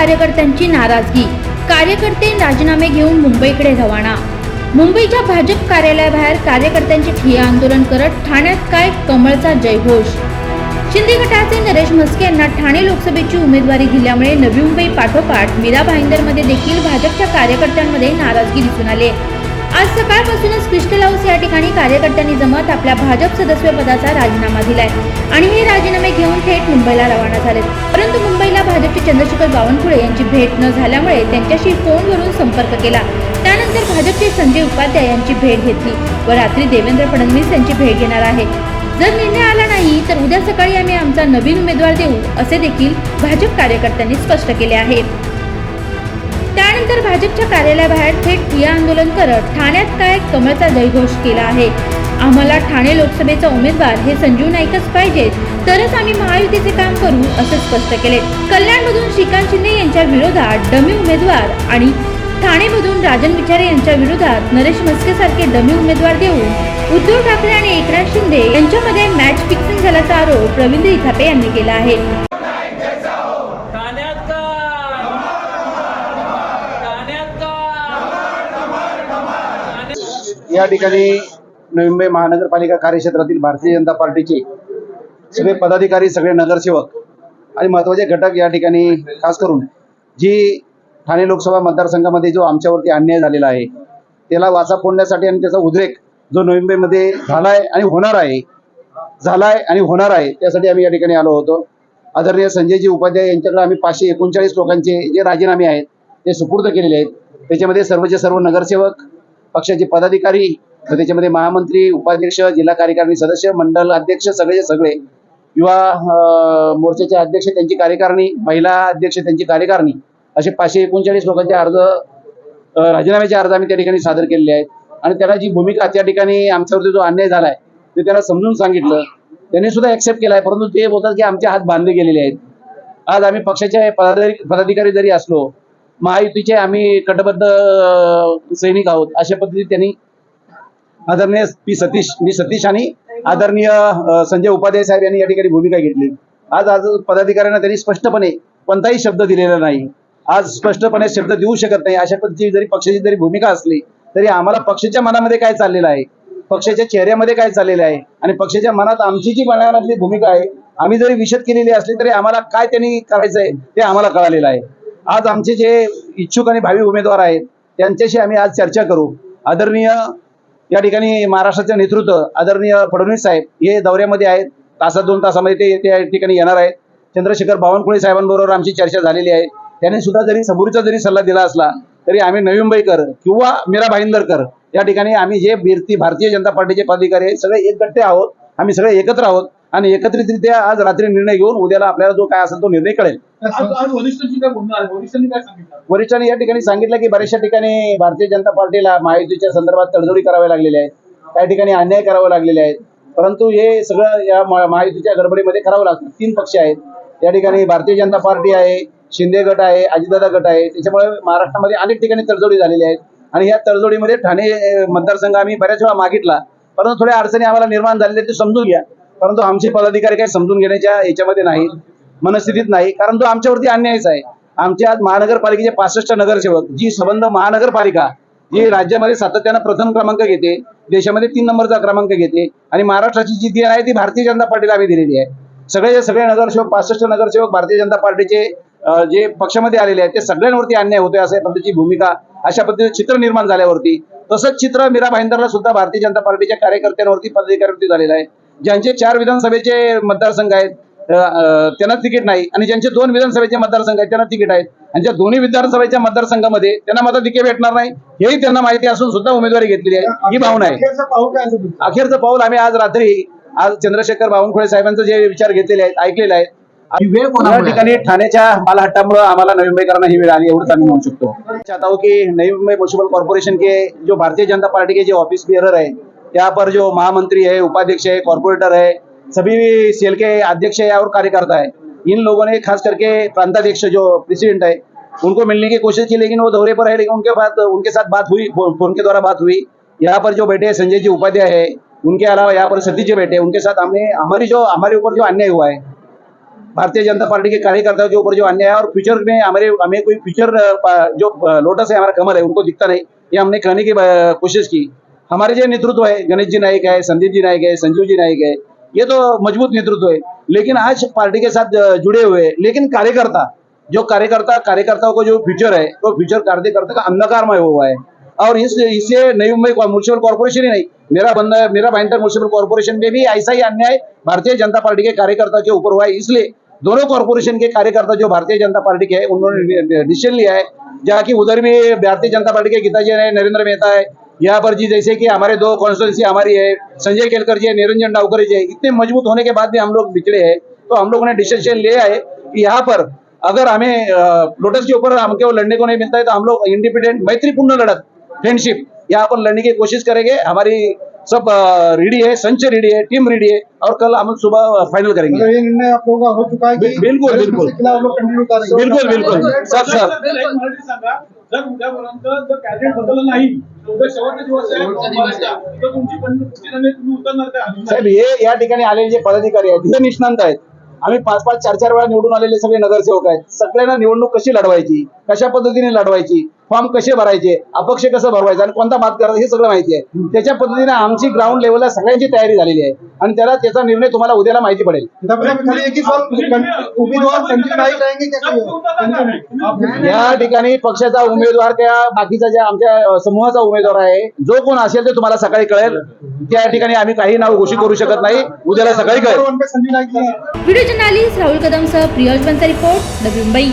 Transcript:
कार्यकर्त्यांची नाराजगी. कार्यकर्ते राजीनामे घेऊन मुंबईकडे रवाना. मुंबईच्या भाजप कार्यालयाबाहेर कार्यकर्त्यांचे ठिय्या आंदोलन करत ठाण्यात काय कमळचा जयघोष? शिंदे गटाचे नरेश म्हस्के यांना ठाणे लोकसभेची उमेदवारी दिल्यामुळे नवी मुंबई पाठोपाठ मीरा भाईंदरमध्ये देखील भाजपच्या कार्यकर्त्यांमध्ये नाराजगी दिसून आली आज सकाळपासूनच क्रिस्टल हाऊस या ठिकाणी कार्यकर्त्यांनी जमत आपल्या भाजप सदस्य पदाचा राजीनामा दिलाय. आणि हे राजीनामे घेऊन थेट मुंबईला रवाना झाले परंतु मुंबईला भाजपचे चंद्रशेखर बावनकुळे यांची भेट न झाल्यामुळे त्यांच्याशी फोनवरून संपर्क केला. त्यानंतर भाजपचे संजय उपाध्याय यांची भेट घेतली व रात्री देवेंद्र फडणवीस यांची भेट घेणार आहे. जर निर्णय आला नाही तर उद्या सकाळी आम्ही आमचा नवीन उमेदवार देऊ असे देखील भाजप कार्यकर्त्यांनी स्पष्ट केले आहे. त्यानंतर भाजपच्या कार्यालयाबाहेर थेट ठिया आंदोलन करत ठाण्यात काय कमळचा जयघोष केला आहे? आम्हाला ठाणे लोकसभेचा उमेदवार हे संजीव नाईकच पाहिजेत तरच आम्ही महायुतीचे काम करू असे स्पष्ट केले. कल्याणमधून श्रीकांत शिंदे यांच्या विरोधात डमी उमेदवार आणि ठाणेमधून राजन विचारे यांच्या विरोधात नरेश म्हस्के सारखे डमी उमेदवार देऊन उद्धव ठाकरे आणि एकनाथ शिंदे यांच्यामध्ये मॅच फिक्सिंग झाल्याचा आरोप रवींद्र इथापे यांनी केला आहे. या ठिकाणी नवी मुंबई महानगरपालिका कार्यक्षेत्रातील भारतीय जनता पार्टीचे सगळे पदाधिकारी सगळे नगरसेवक आणि महत्त्वाचे घटक या ठिकाणी खास करून जी ठाणे लोकसभा मतदारसंघामध्ये जो आमच्यावरती अन्याय झालेला आहे त्याला वाचा फोडण्यासाठी आणि त्याचा उद्रेक जो नवी मुंबईमध्ये झालाय आणि होणार आहे झालाय आणि होणार आहे त्यासाठी आम्ही या ठिकाणी आलो होतो. आदरणीय संजयजी उपाध्याय यांच्याकडे आम्ही पाचशे एकोणचाळीस लोकांचे जे राजीनामे आहेत ते सुपूर्द केलेले आहेत. त्याच्यामध्ये सर्वचे सर्व नगरसेवक पक्षाचे पदाधिकारी त्याच्यामध्ये महामंत्री उपाध्यक्ष जिल्हा कार्यकारिणी सदस्य मंडल अध्यक्ष सगळेचे सगळे. युवा मोर्चाचे अध्यक्ष त्यांची कार्यकारिणी महिला अध्यक्ष त्यांची कार्यकारिणी. असे पाचशे एकोणचाळीस लोकांचे अर्ज राजीनाम्याचे अर्ज आम्ही त्या ठिकाणी सादर केलेले आहेत. आणि त्याला जी भूमिका त्या ठिकाणी आमच्यावरती जो अन्याय झालाय ते त्याला समजून सांगितलं. त्यांनी सुद्धा ऍक्सेप्ट केलाय परंतु ते बोलतात की आमचे हात बांधले गेलेले आहेत. आज आम्ही पक्षाचे पदाधिकारी पदाधिकारी जरी असलो महायुतीचे आम्ही कटबद्ध सैनिक आहोत. अशा पद्धतीने त्यांनी आदरणीय पी सतीश मी सतीश आणि आदरणीय संजय उपाध्याय साहेब यांनी या ठिकाणी भूमिका घेतली. आज आज पदाधिकाऱ्यांना त्यांनी स्पष्टपणे कोणताही शब्द दिलेला नाही. आज स्पष्टपणे शब्द देऊ शकत नाही. अशा पद्धतीची जरी पक्षाची जरी भूमिका असली तरी आम्हाला पक्षाच्या मनामध्ये काय चाललेलं आहे? पक्षाच्या चेहऱ्यामध्ये काय चाललेलं आहे? आणि पक्षाच्या मनात आमची जी मनामधली भूमिका आहे आम्ही जरी विशद केलेली असली तरी आम्हाला काय त्यांनी करायचंय ते आम्हाला कळालेलं आहे. आज आमचे जे इच्छुक आणि भावी उमेदवार आहेत त्यांच्याशी आम्ही आज चर्चा करू. आदरणीय या ठिकाणी महाराष्ट्राचे नेतृत्व आदरणीय फडणवीस साहेब हे दौऱ्यामध्ये आहेत. तासात दोन तासामध्ये ते त्या ठिकाणी येणार आहेत. चंद्रशेखर बावनकुळे साहेबांबरोबर आमची चर्चा झालेली आहे. त्यांनी सुद्धा जरी समोरचा जरी सल्ला दिला असला तरी आम्ही नवी मुंबईकर किंवा मीरा भाईंदरकर या ठिकाणी आम्ही जे भारतीय जनता पार्टीचे पदाधिकारी आहेत सगळे एकगट्टे आहोत. आम्ही सगळे एकत्र आहोत. आणि एकत्रितरित्या आज रात्री निर्णय घेऊन उद्याला आपल्याला जो काय असेल तो निर्णय कळेल. वरिष्ठांनी या ठिकाणी सांगितलं की बऱ्याचशा ठिकाणी भारतीय जनता पार्टीला महायुतीच्या संदर्भात तडजोडी कराव्या लागलेल्या आहेत काही ठिकाणी अन्याय करावे लागलेले आहेत. परंतु हे सगळं या महा- महायुतीच्या गडबडीमध्ये करावं लागतं. तीन पक्ष आहेत. या ठिकाणी भारतीय जनता पार्टी आहे शिंदे गट आहे अजितदादा गट आहे. त्याच्यामुळे महाराष्ट्रामध्ये अनेक ठिकाणी तडजोडी झालेल्या आहेत. आणि या तडजोडीमध्ये ठाणे मतदारसंघ आम्ही बऱ्याच वेळा मागितला. परंतु थोड्या अडचणी आम्हाला निर्माण झालेल्या ते समजून घ्या. परंतु आमचे पदाधिकारी काही समजून घेण्याच्या याच्यामध्ये नाहीत मनस्थितीत नाही कारण तो आमच्यावरती अन्यायच आहे. आमच्या आज महानगरपालिकेचे पासष्ट नगरसेवक जी संबंध महानगरपालिका जी राज्यामध्ये सातत्यानं प्रथम क्रमांक घेते देशामध्ये तीन नंबरचा क्रमांक घेते आणि महाराष्ट्राची जी देण आहे ती भारतीय जनता पार्टीला आम्ही दिलेली आहे. सगळे सगळे नगरसेवक पासष्ट नगरसेवक भारतीय जनता पार्टीचे जे पक्षामध्ये आलेले आहेत ते सगळ्यांवरती अन्याय होतोय अशा पद्धतीची भूमिका अशा पद्धतीचं चित्र निर्माण झाल्यावरती तसंच चित्र मीरा भाईंदरला सुद्धा भारतीय जनता पार्टीच्या कार्यकर्त्यांवरती पदाधिकाऱ्यांवरती झालेलं आहे. ज्यांचे चार विधानसभेचे मतदारसंघ आहेत त्यांना तिकीट नाही. आणि ज्यांचे दोन विधानसभेचे मतदारसंघ आहेत त्यांना तिकीट आहेत. आणि ज्या दोन्ही विधानसभेच्या मतदारसंघामध्ये त्यांना मताधिके भेटणार नाही हेही त्यांना माहिती असून सुद्धा उमेदवारी घेतलेली आहे. ही भावना आहे. अखेरचा पाऊल आम्ही आज रात्री आज चंद्रशेखर बावनकुळे साहेबांचे जे विचार घेतलेले आहेत ऐकलेले आहेत. वेळ या ठिकाणी ठाण्याच्या मालहट्टामुळे आम्हाला नवी मुंबईकरांना ही वेळ आली एवढंच आम्ही म्हणू शकतो. चाहता हूँ कि नई मुंबई म्यूनसिपल कॉर्पोरेशन के जो भारतीय जनता पार्टी के जो ऑफिस बियरर है यहाँ पर जो महामंत्री है, उपाध्यक्ष है कॉर्पोरेटर है, सभी सेल के अध्यक्ष है और कार्यकर्ता है। इन लोगों ने खास करके प्रांताध्यक्ष जो प्रेसिडेंट है, उनको मिलने की कोशिश की, लेकिन वो दौरे पर है, लेकिन उनके बाद, उनके साथ बात हुई फ़ोन के द्वारा बात हुई। यहाँ पर जो बैठे हैं, संजय जी उपाध्याय है, उनके अलावा यहाँ पर सतीश जी बैठे हैं, उनके साथ हमने, हमारी जो, हमारे ऊपर जो अन्याय हुआ है, भारतीय जनता पार्टी के कार्यकर्ताओं के ऊपर जो अन्याय है, और फ्यूचर में हमारे, हमें कोई फ्यूचर जो लोटस है, हमारा कमल है, उनको दिखता नहीं। ये हमने कहने की कोशिश की। हमारे जो नेतृत्व है गणेश जी नायक है संदीप जी नायक है संजीव जी नायक है, ये तो मज़बूत नेतृत्व है। लेकिन आज पार्टी के साथ जुड़े हुए हैं। लेकिन कार्यकर्ता, जो कार्यकर्ता, कार्यकर्ताओं को जो फ्यूचर है, वो तो फ्यूचर कार्यकर्ता का अंधकारमय हुआ है। और इस इससे नई मुंबई म्यूनसिपल कॉर्पोरेशन ही नहीं, मेरा बंदा मेरा भाईंदर म्यूनसिपल कॉर्पोरेशन में भी ऐसा ही अन्याय भारतीय जनता पार्टी के कार्यकर्ता के ऊपर हुआ है। इसलिए दोनों कॉर्पोरेशन के कार्यकर्ता जो भारतीय जनता पार्टी के हैं, उन्होंने डिसीज़न लिया है। जहाँ की उधर भी भारतीय जनता पार्टी के गीताजी है, नरेंद्र मेहता है यहाँ पर जी जैसे कि हमारे दो कॉन्स्टिट्यूंसी हमारी है संजय केलकर जी है निरंजन डावकर जी है इतने मजबूत होने के बाद भी हम लोग बिछड़े हैं तो हम लोगों ने डिसीजन लिया है कि यहाँ पर अगर हमें लोटस के ऊपर हमको लड़ने को नहीं मिलता है तो हम लोग इंडिपेंडेंट मैत्रीपूर्ण लड़त फ्रेंडशिप यहाँ पर लड़ने की कोशिश करेंगे हमारी सब रेडी है संच रेडी है टीम रेडी है और कल हम सुबह फाइनल करेंगे. ये निर्णय आप लोगों का हो चुका है कि बिल- बिल्कुल, बिल्कुल. के खिलाफ लोग कंटिन्यू करेंगे बिल्कुल बिल्कुल। सब सर जर उद्यापर्यंत जर कॅबिनेट बदललं नाही साहेब हे या ठिकाणी आलेले जे पदाधिकारी आहेत हे निष्णांत आहेत. आम्ही पाच पाच चार चार वेळा निवडून आलेले सगळे नगरसेवक आहेत. सगळ्यांना निवडणूक कशी लढवायची? कशा पद्धतीने लढवायची? फॉर्म कसे भरायचे अपक्ष कसं भरवायचं आणि कोणता बात करायचा हे सगळं माहिती आहे. त्याच्या पद्धतीने आमची ग्राउंड लेवलला सगळ्यांची तयारी झालेली आहे. आणि त्याला त्याचा निर्णय तुम्हाला उद्याला माहिती पडेल. या ठिकाणी पक्षाचा उमेदवार त्या बाकीचा ज्या आमच्या अ, समूहाचा उमेदवार आहे जो कोण असेल ते तुम्हाला सकाळी कळेल. त्या ठिकाणी आम्ही काही नाव घोषित करू शकत नाही. उद्याला सकाळी कळेल. हैं। व्हिडिओ जर्नालिस्ट राहुल कदमसह प्रियोज बनचा रिपोर्ट नवी मुंबई.